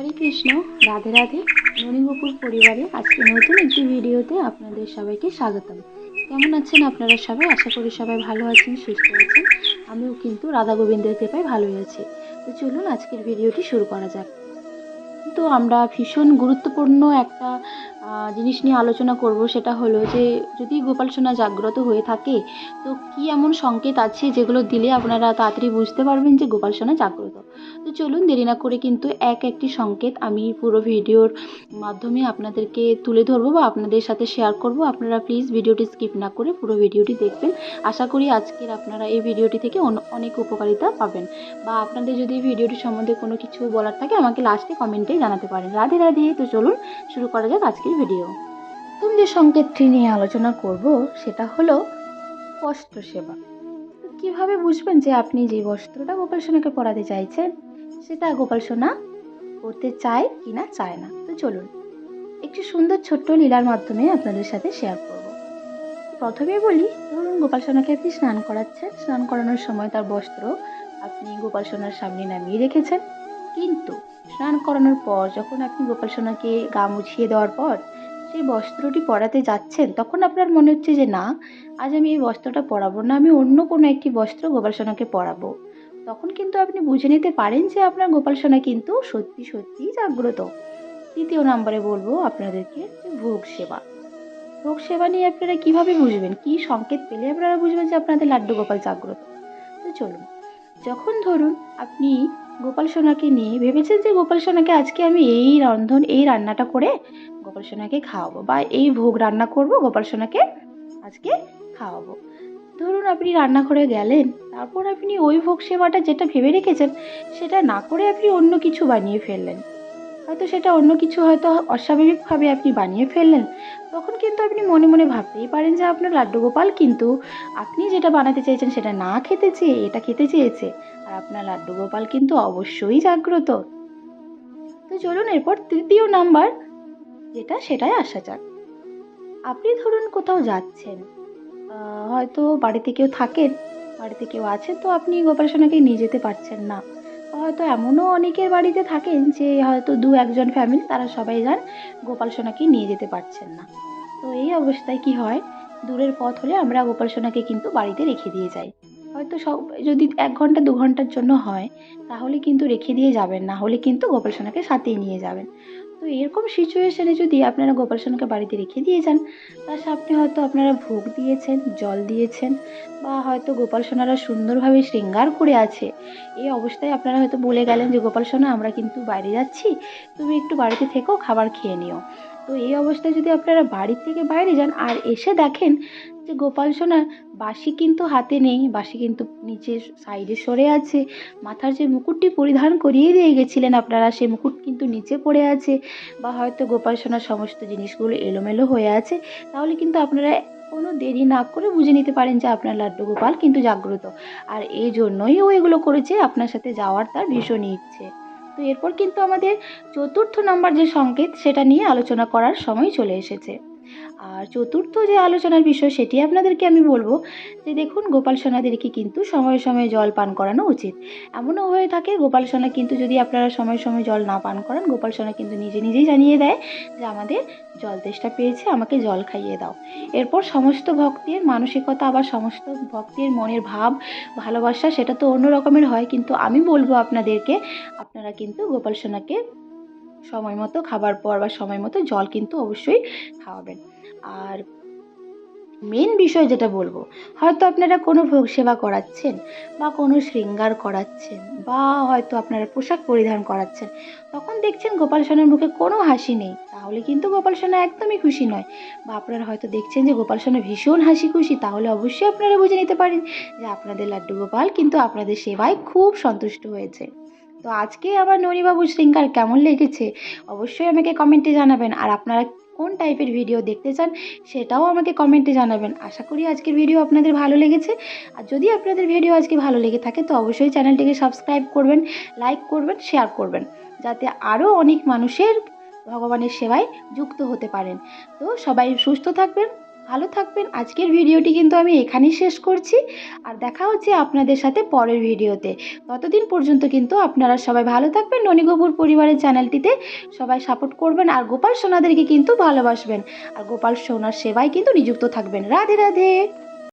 হরে কৃষ্ণ, রাধে রাধে। মণিগোপুর পরিবারে আজকে নতুন একটি ভিডিওতে আপনাদের সবাইকে স্বাগতম। কেমন আছেন আপনারা সবাই? আশা করি সবাই ভালো আছেন, সুস্থ আছেন। আমিও কিন্তু রাধা গোবিন্দের কৃপায় ভালোই আছি। তো চলুন আজকের ভিডিওটি শুরু করা যাক। তো আমরা ভীষণ গুরুত্বপূর্ণ একটা জিনিস নিয়ে আলোচনা করব, সেটা হলো যে, যদি গোপাল সোনা জাগ্রত হয়ে থাকে, তো কি এমন সংকেত আছে যেগুলো দিলে আপনারা তাড়াতাড়ি বুঝতে পারবেন যে গোপাল সোনা জাগ্রত? তো চলুন দেরি না করে কিন্তু এক একটি সংকেত আমি পুরো ভিডিওর মাধ্যমে আপনাদেরকে তুলে ধরবো বা আপনাদের সাথে শেয়ার করব। আপনারা প্লিজ ভিডিওটি স্কিপ না করে পুরো ভিডিওটি দেখবেন। আশা করি আজকের আপনারা এই ভিডিওটি থেকে অন- অনেক উপকারিতা পাবেন। বা আপনাদের যদি এই ভিডিওটি সম্বন্ধে কোনো কিছু বলার থাকে, আমাকে লাস্টে কমেন্টে জানাতে পারেন। রাধে রাধে, তো চলুন শুরু করা যাক আজকের ভিডিও প্রথম যে সংকেতটি নিয়ে আলোচনা করব, সেটা হলো বস্ত্র সেবা। কীভাবে বুঝবেন যে আপনি যে বস্ত্রটা গোপাল সোনাকে পরাতে চাইছেন, সেটা গোপাল সোনা করতে চায় কি না চায় না? তো চলুন, একটি সুন্দর ছোট্ট লীলার মাধ্যমে আপনাদের সাথে শেয়ার করব। প্রথমে বলি, ধরুন গোপাল সোনাকে আপনি স্নান করাচ্ছেন। স্নান করানোর সময় তার বস্ত্র আপনি গোপাল সোনার সামনে নামিয়ে রেখেছেন। কিন্তু স্নান করানোর পর, যখন আপনি গোপাল সোনাকে গা মুছিয়ে দেওয়ার পর সেই বস্ত্রটি পরাতে যাচ্ছেন, তখন আপনার মনে হচ্ছে যে, না, আজ আমি এই বস্ত্রটা পরাবো না, আমি অন্য কোনো একটি বস্ত্র গোপাল সোনাকে পরাবো। তখন কিন্তু আপনি বুঝে নিতে পারেন যে, আপনার গোপাল সোনা কিন্তু সত্যি সত্যি জাগ্রত। তৃতীয় নম্বরে বলব আপনাদেরকে ভোগ সেবা। ভোগ সেবা নিয়ে আপনারা কীভাবে বুঝবেন? কি সংকেত পেলে আপনারা বুঝবেন যে, আপনাদের লাড্ডু গোপাল জাগ্রত? তো চলুন, যখন ধরুন আপনি গোপাল সোনাকে নিয়ে ভেবেছেন যে গোপাল সোনাকে আজকে আমি এই রন্ধন, এই রান্নাটা করে গোপাল সোনাকে খাওয়াবো বা এই ভোগ রান্না করব গোপাল সোনাকে আজকে খাওয়াবো। ধরুন আপনি রান্নাঘরে গেলেন, তারপর আপনি ওই ভোগ সেবাটা যেটা ভেবে রেখেছেন, সেটা না করে আপনি অন্য কিছু বানিয়ে ফেললেন। হয়তো সেটা অন্য কিছু হয়তো অস্বাভাবিকভাবে আপনি বানিয়ে ফেললেন। তখন কিন্তু আপনি মনে মনে ভাবতেই পারেন যে আপনার লাড্ডু গোপাল কিন্তু আপনি যেটা বানাতে চেয়েছেন সেটা না খেতে চেয়ে, এটা খেতে চেয়েছে। আর আপনার লাড্ডু গোপাল কিন্তু অবশ্যই জাগ্রত। তো চলুন এরপর তৃতীয় নাম্বার, যেটা সেটাই আসা যাক। আপনি ধরুন কোথাও যাচ্ছেন হয়তো বাড়িতে কেউ থাকেন, বাড়িতে কেউ আছে, তো আপনি গোপাল সোনাকে নিয়ে যেতে পারছেন না। হয়তো এমনও অনেকের বাড়িতে থাকেন যে হয়তো দু একজন ফ্যামিলি তারা সবাই যান, গোপাল সোনাকে নিয়ে যেতে পারছেন না। তো এই অবস্থায় কি হয়? দূরের পথ হলে আমরা গোপাল সোনাকে কিন্তু বাড়িতে রেখে দিয়ে যাই। হয়তো সব, যদি এক ঘণ্টা, দু ঘণ্টার জন্য হয়, তাহলে কিন্তু রেখে দিয়ে যাবেন না। হলে কিন্তু গোপাল সোনাকে সাথেই নিয়ে যাবেন। তো এরকম সিচুয়েশনে যদি আপনারা গোপালসনকে বাড়িতে রেখে দিয়ে যান, তার সামনে হয়তো আপনারা ভোগ দিয়েছেন, জল দিয়েছেন বা হয়তো গোপাল সোনারা সুন্দরভাবে শৃঙ্গার করে আছে। এই অবস্থায় আপনারা হয়তো বলে গেলেন যে গোপাল সোনা আমরা কিন্তু বাইরে যাচ্ছি। তুমি একটু বাড়িতে থেকো, খাবার খেয়ে নিও। তো এই অবস্থায় যদি আপনারা বাড়ি থেকে বাইরে যান আর এসে দেখেন যে গোপাল সোনার বাঁশি কিন্তু হাতে নেই, বাঁশি কিন্তু নিচে সাইডে সরে আছে, মাথার যে মুকুটটি পরিধান করিয়ে দিয়ে গেছিলেন আপনারা সেই মুকুট কিন্তু নিচে পড়ে আছে বা হয়তো গোপাল সোনার সমস্ত জিনিসগুলো এলোমেলো হয়ে আছে, তাহলে কিন্তু আপনারা কোনো দেরি না করে বুঝে নিতে পারেন যে আপনার লাড্ডু গোপাল কিন্তু জাগ্রত। আর এই জন্যই ও এগুলো করেছে, আপনার সাথে যাওয়ার তার ভীষণই ইচ্ছে। তো এরপর কিন্তু আমাদের চতুর্থ নাম্বার যে সংকেত, সেটা নিয়ে আলোচনা করার সময় চলে এসেছে। আর চতুর্থ যে আলোচনার বিষয় সেটি আপনাদেরকে আমি বলব যে দেখুন, গোপাল সোনাদেরকে কিন্তু সময়ে সময়ে জল পান করানো উচিত। এমনও হয়ে থাকে, গোপাল সোনা কিন্তু যদি আপনারা সময় সময় জল না পান করান, গোপাল সোনা কিন্তু নিজে নিজেই জানিয়ে দেয় যে আমাদের জল তেষ্টা পেয়েছে, আমাকে জল খাইয়ে দাও। এরপর সমস্ত ভক্তের মানসিকতা আবার সমস্ত ভক্তের মনের ভাব, ভালোবাসা সেটা তো অন্য রকমের হয়, কিন্তু আমি বলব আপনাদেরকে, আপনারা কিন্তু গোপাল সোনাকে সময় মতো খাবার পর বা সময় মতো জল কিন্তু অবশ্যই খাওয়াবেন। আর মেন বিষয় যেটা বলব, হয়তো আপনারা কোনো ভোগ সেবা করাচ্ছেন বা কোনো শৃঙ্গার করাচ্ছেন বা হয়তো আপনারা পোশাক পরিধান করাচ্ছেন, তখন দেখছেন গোপাল সোনার মুখে কোনো হাসি নেই। তাহলে কিন্তু গোপাল সোনা একদমই খুশি নয়। বা আপনারা হয়তো দেখছেন যে গোপাল সোনা ভীষণ হাসি খুশি, তাহলে অবশ্যই আপনারা বুঝে নিতে পারেন যে আপনাদের লাড্ডু গোপাল কিন্তু আপনাদের সেবায় খুব সন্তুষ্ট হয়েছে। তো আজকে আমার ননিবাবু শৃঙ্গার কেমন লেগেছে? অবশ্যই আমাকে কমেন্টে জানাবেন। আর আপনারা কোন টাইপের ভিডিও দেখতে চান, সেটাও আমাকে কমেন্টে জানাবেন। আশা করি আজকের ভিডিও আপনাদের ভালো লেগেছে। আর যদি আপনাদের ভিডিও আজকে ভালো লেগে থাকে, তো অবশ্যই চ্যানেলটিকে সাবস্ক্রাইব করবেন লাইক করবেন শেয়ার করবেন। যাতে আরও অনেক মানুষের ভগবানের সেবায় যুক্ত হতে পারেন। তো সবাই সুস্থ থাকবেন। ভালো থাকবেন। আজকের ভিডিওটি কিন্তু আমি এখানেই শেষ করছি। আর দেখা হচ্ছে আপনাদের সাথে পরের ভিডিওতে। ততদিন পর্যন্ত কিন্তু আপনারা সবাই ভালো থাকবেন। ননী গোপুর পরিবারের চ্যানেলটিতে সবাই সাপোর্ট করবেন। আর গোপাল সোনাদেরকে কিন্তু ভালোবাসবেন। আর গোপাল সোনার সেবায় কিন্তু নিযুক্ত থাকবেন। রাধে রাধে।